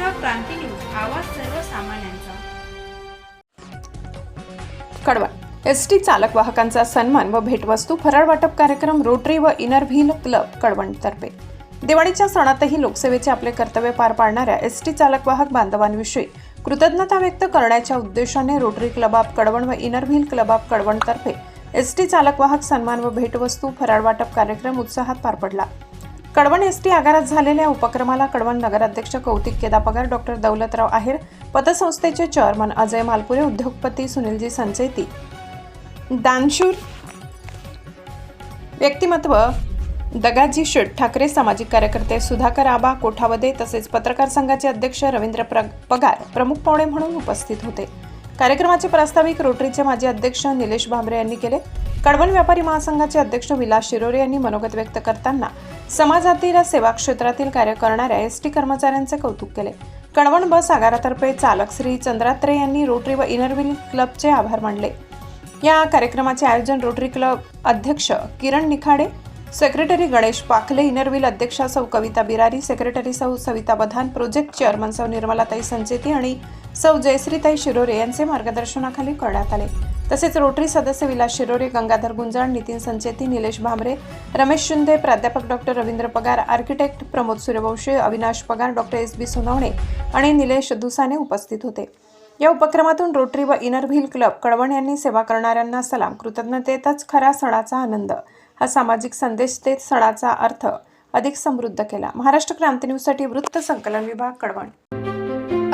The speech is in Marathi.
क्रांती न्यूज आवाज सर्वसामान्यांचा. कडवण एस टी चालक वाहकांचा सन्मान व भेटवस्तू फराळ वाटप कार्यक्रम रोटरी व इनर व्हील क्लब कडवणतर्फे. दिवाळीच्या सणातही लोकसेवेचे आपले कर्तव्य पार पाडणाऱ्या एस टी चालक वाहक बांधवांविषयी कृतज्ञता व्यक्त करण्याच्या उद्देशाने रोटरी क्लब ऑफ कडवण व इनर व्हील क्लब ऑफ कडवणतर्फे एस टी चालक वाहक सन्मान व भेटवस्तू फराळ वाटप कार्यक्रम उत्साहात पार पडला. कडवण एस टी आगारात झालेल्या उपक्रमाला कडवण नगराध्यक्ष कौतिक केदापगार डॉक्टर दौलतराव आहेर पतसंस्थेचे चेअरमन अजय मालपुरे उद्योगपती सुनीलजी संचेती दानशूर व्यक्तिमत्व दगाजी शेठ ठाकरे सामाजिक कार्यकर्ते सुधाकर आबा कोठावदे तसेच पत्रकार संघाचे अध्यक्ष रवींद्र प्र पगार प्रमुख पाहुणे म्हणून उपस्थित होते. कार्यक्रमाचे प्रास्ताविक रोटरीचे माजी अध्यक्ष निलेश भांबरे यांनी केले. कडवण व्यापारी महासंघाचे अध्यक्ष विलास शिरोरे यांनी मनोगत व्यक्त करताना समाजातील सेवा क्षेत्रातील कार्य करणाऱ्या एस टी कर्मचाऱ्यांचे कौतुक केले. कणवण बस आगारातर्फे चालक श्री चंद्रात्रे यांनी रोटरी व इनरविल क्लबचे आभार मानले. या कार्यक्रमाचे आयोजन रोटरी क्लब अध्यक्ष Kiran Nikhade secretary Ganesh Pakhale Inner Wheel अध्यक्षा सौ कविता बिरारी सेक्रेटरी सौ सविता बधान प्रोजेक्ट चेअरमन सौ निर्मलाताई संचेती आणि सौ जयश्रीताई शिरोरे यांचे मार्गदर्शनाखाली करण्यात आले. तसेच रोटरी सदस्य विलास शिरोरे गंगाधर गुंजाळ नितीन संचेती निलेश भांबरे रमेश शिंदे प्राध्यापक डॉक्टर रवींद्र पगार आर्किटेक्ट प्रमोद सूर्यवंशी अविनाश पगार डॉक्टर एस. बी. सोनवणे आणि निलेश दुसाने उपस्थित होते. या उपक्रमातून रोटरी व इनर व्हील क्लब कळवण यांनी सेवा करणाऱ्यांना सलाम कृतज्ञतेतच खरा सणाचा आनंद हा सामाजिक संदेश देत सणाचा अर्थ अधिक समृद्ध केला. महाराष्ट्र क्रांती न्यूजसाठी वृत्त संकलन विभाग कळवण.